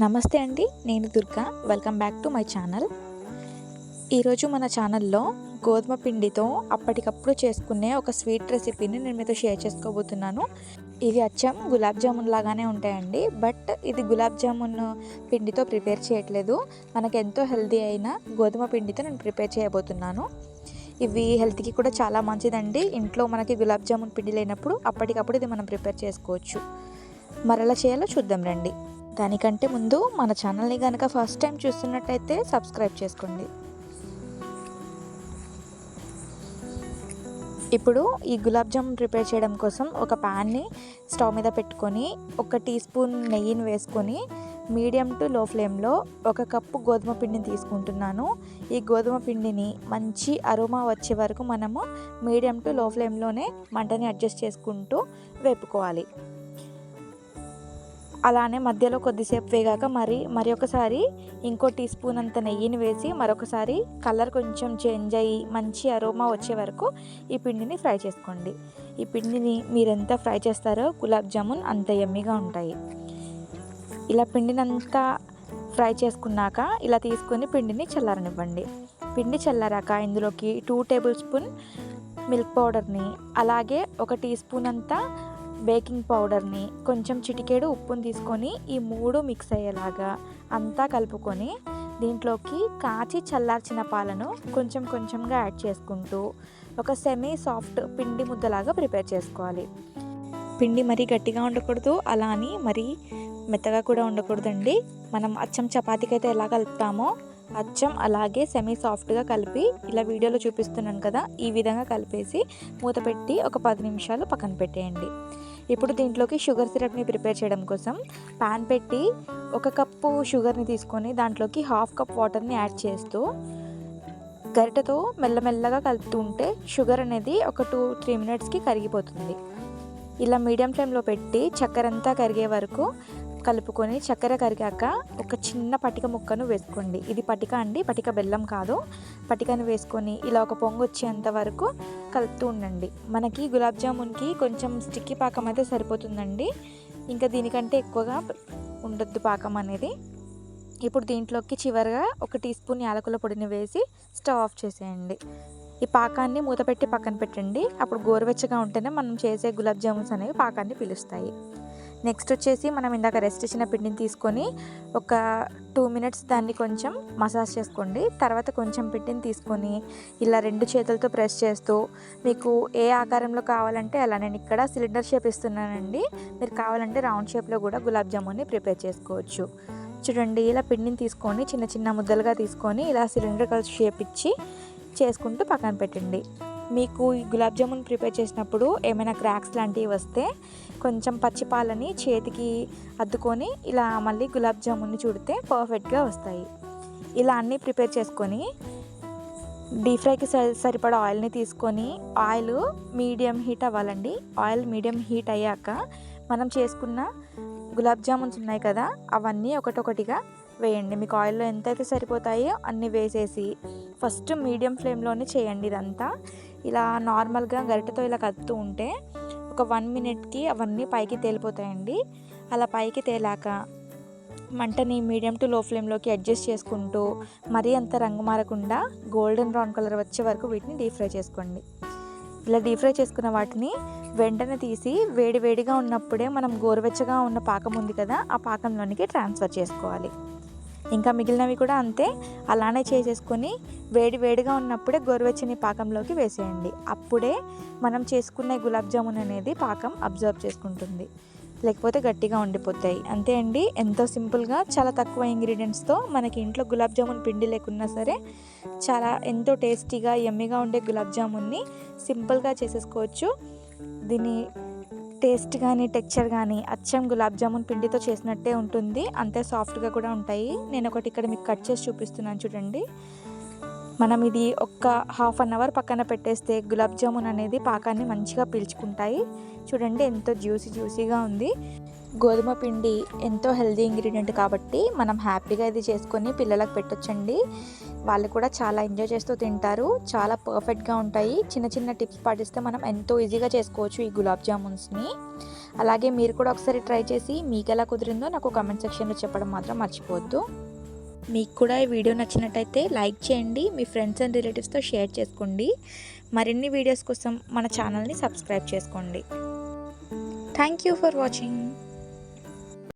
నమస్తే అండి నేను Durga. Welcome back to my channel ఈరోజు మన ఛానల్లో గోధుమ పిండితో అప్పటికప్పుడు చేసుకునే ఒక స్వీట్ రెసిపీని నేను మీతో షేర్ చేసుకోబోతున్నాను. ఇవి అచ్చం గులాబ్ జామున్ లాగానే ఉంటాయండి బట్ ఇది గులాబ్ జామున్ పిండితో ప్రిపేర్ చేయట్లేదు. మనకు ఎంతో హెల్దీ అయిన గోధుమ పిండితో నేను ప్రిపేర్ చేయబోతున్నాను. ఇవి హెల్త్కి కూడా చాలా మంచిదండి. ఇంట్లో మనకి గులాబ్ జామున్ పిండి లేనప్పుడు అప్పటికప్పుడు ఇది మనం ప్రిపేర్ చేసుకోవచ్చు. మరలా చేయాలో చూద్దాం రండి. దానికంటే ముందు మన ఛానల్ని కనుక ఫస్ట్ టైం చూస్తున్నట్టయితే సబ్స్క్రైబ్ చేసుకోండి. ఇప్పుడు ఈ గులాబ్ జామ్ ప్రిపేర్ చేయడం కోసం ఒక ప్యాన్ని స్టవ్ మీద పెట్టుకొని ఒక టీ స్పూన్ నెయ్యిని వేసుకొని మీడియం టు లో ఫ్లేమ్లో ఒక కప్పు గోధుమ పిండిని తీసుకుంటున్నాను. ఈ గోధుమ పిండిని మంచి అరుమా వచ్చే వరకు మనము మీడియం టు లో ఫ్లేమ్లోనే మంటని అడ్జస్ట్ చేసుకుంటూ వేపుకోవాలి. అలానే మధ్యలో కొద్దిసేపు వేగాక మరి మరి ఒకసారి ఇంకో టీ స్పూన్ అంత నెయ్యిని వేసి మరొకసారి కలర్ కొంచెం చేంజ్ అయ్యి మంచి అరోమా వచ్చే వరకు ఈ పిండిని ఫ్రై చేసుకోండి. ఈ పిండిని మీరు ఎంత ఫ్రై చేస్తారో గులాబ్ జామున్ అంత ఎమ్మిగా ఉంటాయి. ఇలా పిండినంతా ఫ్రై చేసుకున్నాక ఇలా తీసుకొని పిండిని చల్లారనివ్వండి. పిండి చల్లారాక ఇందులోకి టూ టేబుల్ స్పూన్ మిల్క్ పౌడర్ని అలాగే ఒక టీ స్పూన్ అంతా బేకింగ్ పౌడర్ని కొంచెం చిటికేడు ఉప్పుని తీసుకొని ఈ మూడు మిక్స్ అయ్యేలాగా అంతా కలుపుకొని దీంట్లోకి కాచి చల్లార్చిన పాలను కొంచెం కొంచెంగా యాడ్ చేసుకుంటూ ఒక సెమీ సాఫ్ట్ పిండి ముద్దలాగా ప్రిపేర్ చేసుకోవాలి. పిండి మరీ గట్టిగా ఉండకూడదు అలా అని మరీ మెత్తగా కూడా ఉండకూడదండి. మనం అచ్చం చపాతీకి అయితే ఎలా కలుపుతామో అచ్చం అలాగే సెమీ సాఫ్ట్గా కలిపి ఇలా వీడియోలో చూపిస్తున్నాను కదా ఈ విధంగా కలిపేసి మూత పెట్టి ఒక పది నిమిషాలు పక్కన పెట్టేయండి. ఇప్పుడు దీంట్లోకి షుగర్ సిరప్ని ప్రిపేర్ చేయడం కోసం పాన్ పెట్టి ఒక కప్పు షుగర్ని తీసుకొని దాంట్లోకి హాఫ్ కప్ వాటర్ని యాడ్ చేస్తూ గరిటతో మెల్లమెల్లగా కలుపుతూ ఉంటే షుగర్ అనేది ఒక టూ త్రీ మినిట్స్కి కరిగిపోతుంది. ఇలా మీడియం ఫ్లేమ్లో పెట్టి చక్కెర అంతా కరిగే వరకు కలుపుకొని చక్కెర కరిగాక ఒక చిన్న పటిక ముక్కను వేసుకోండి. ఇది పటిక అండి పటిక బెల్లం కాదు. పటికను వేసుకొని ఇలా ఒక పొంగు వచ్చేంత వరకు కలుపుతూ ఉండండి. మనకి గులాబ్ జామున్కి కొంచెం స్టిక్కీ పాకం అయితే సరిపోతుందండి. ఇంకా దీనికంటే ఎక్కువగా ఉండొద్దు పాకం అనేది. ఇప్పుడు దీంట్లోకి చివరిగా ఒక టీ స్పూన్ యాలకుల పొడిని వేసి స్టవ్ ఆఫ్ చేసేయండి. ఈ పాకాన్ని మూత పెట్టి పక్కన పెట్టండి. అప్పుడు గోరువెచ్చగా ఉంటేనే మనం చేసే గులాబ్ జామున్స్ అనేవి పాకాన్ని పిలుస్తాయి. నెక్స్ట్ వచ్చేసి మనం ఇందాక రెస్ట్ ఇచ్చిన పిండిని తీసుకొని ఒక టూ మినిట్స్ దాన్ని కొంచెం మసాజ్ చేసుకోండి. తర్వాత కొంచెం పిండిని తీసుకొని ఇలా రెండు చేతులతో ప్రెస్ చేస్తూ మీకు ఏ ఆకారంలో కావాలంటే అలా నేను ఇక్కడ సిలిండర్ షేప్ ఇస్తున్నానండి. మీరు కావాలంటే రౌండ్ షేప్లో కూడా గులాబ్ జామున్ని ప్రిపేర్ చేసుకోవచ్చు. చూడండి ఇలా పిండిని తీసుకొని చిన్న చిన్న ముద్దలుగా తీసుకొని ఇలా సిలిండర్ షేప్ ఇచ్చి చేసుకుంటూ పక్కన పెట్టండి. మీకు ఈ గులాబ్ జామున్ ప్రిపేర్ చేసినప్పుడు ఏమైనా క్రాక్స్ లాంటివి వస్తే కొంచెం పచ్చిపాలని చేతికి అద్దుకొని ఇలా మళ్ళీ గులాబ్ జామున్ని చూడితే పర్ఫెక్ట్గా వస్తాయి. ఇలా అన్నీ ప్రిపేర్ చేసుకొని డీప్ ఫ్రైకి సరిపడా ఆయిల్ని తీసుకొని ఆయిల్ మీడియం హీట్ అవ్వాలండి. ఆయిల్ మీడియం హీట్ అయ్యాక మనం చేసుకున్న గులాబ్ జామున్స్ ఉన్నాయి కదా అవన్నీ ఒకటొకటిగా వేయండి. మీకు ఆయిల్లో ఎంతైతే సరిపోతాయో అన్నీ వేసేసి ఫస్ట్ మీడియం ఫ్లేమ్లోనే చేయండి ఇదంతా. ఇలా నార్మల్గా గరిటెతో ఇలా కదుతూ ఉంటే ఒక వన్ మినిట్కి అవన్నీ పైకి తేలిపోతాయండి. అలా పైకి తేలాక మంటని మీడియం టు లో ఫ్లేమ్లోకి అడ్జస్ట్ చేసుకుంటూ మరీ అంత రంగు మారకుండా గోల్డెన్ బ్రౌన్ కలర్ వచ్చే వరకు వీటిని డీప్ ఫ్రై చేసుకోండి. ఇలా డీప్ ఫ్రై చేసుకున్న వాటిని వెంటనే తీసి వేడి వేడిగా ఉన్నప్పుడే మనం గోరువెచ్చగా ఉన్న పాకం ఉంది కదా ఆ పాకంలోనికి ట్రాన్స్ఫర్ చేసుకోవాలి. ఇంకా మిగిలినవి కూడా అంతే. అలానే చేసేసుకొని వేడి వేడిగా ఉన్నప్పుడే గోరువెచ్చని పాకంలోకి వేసేయండి. అప్పుడే మనం చేసుకునే గులాబ్ జామున్ అనేది పాకం అబ్జర్వ్ చేసుకుంటుంది. లేకపోతే గట్టిగా ఉండిపోతాయి. అంతే అండి. ఎంతో సింపుల్గా చాలా తక్కువ ఇంగ్రీడియంట్స్తో మనకి ఇంట్లో గులాబ్ జామున్ పిండి లేకున్నా సరే చాలా ఎంతో టేస్టీగా ఎమ్మిగా ఉండే గులాబ్ జామున్ని సింపుల్గా చేసేసుకోవచ్చు. దీని టేస్ట్ కానీ టెక్చర్ కానీ అచ్చం గులాబ్ జామున్ పిండితో చేసినట్టే ఉంటుంది. అంతే సాఫ్ట్గా కూడా ఉంటాయి. నేను ఒకటి ఇక్కడ మీకు కట్ చేసి చూపిస్తున్నాను చూడండి. మనం ఇది ఒక్క హాఫ్ అన్ అవర్ పక్కన పెట్టేస్తే గులాబ్ జామున్ అనేది పాకాన్ని మంచిగా పీల్చుకుంటాయి. చూడండి ఎంతో జ్యూసీ జ్యూసీగా ఉంది. గోధుమ పిండి ఎంతో హెల్దీ ఇంగ్రీడియంట్ కాబట్టి మనం హ్యాపీగా ఇది చేసుకొని పిల్లలకు పెట్టొచ్చండి. వాళ్ళు కూడా చాలా ఎంజాయ్ చేస్తూ తింటారు. చాలా పర్ఫెక్ట్గా ఉంటాయి. చిన్న చిన్న టిప్స్ పాటిస్తే మనం ఎంతో ఈజీగా చేసుకోవచ్చు ఈ గులాబ్ జామున్స్ని. అలాగే మీరు కూడా ఒకసారి ట్రై చేసి మీకు ఎలా కుదిరిందో నాకు కామెంట్ సెక్షన్లో చెప్పడం మాత్రం మర్చిపోవద్దు. మీకు కూడా ఈ వీడియో నచ్చినట్టయితే లైక్ చేయండి. మీ ఫ్రెండ్స్ అండ్ రిలేటివ్స్తో షేర్ చేసుకోండి. మరిన్ని వీడియోస్ కోసం మన ఛానల్ని సబ్స్క్రైబ్ చేసుకోండి. Thank you for watching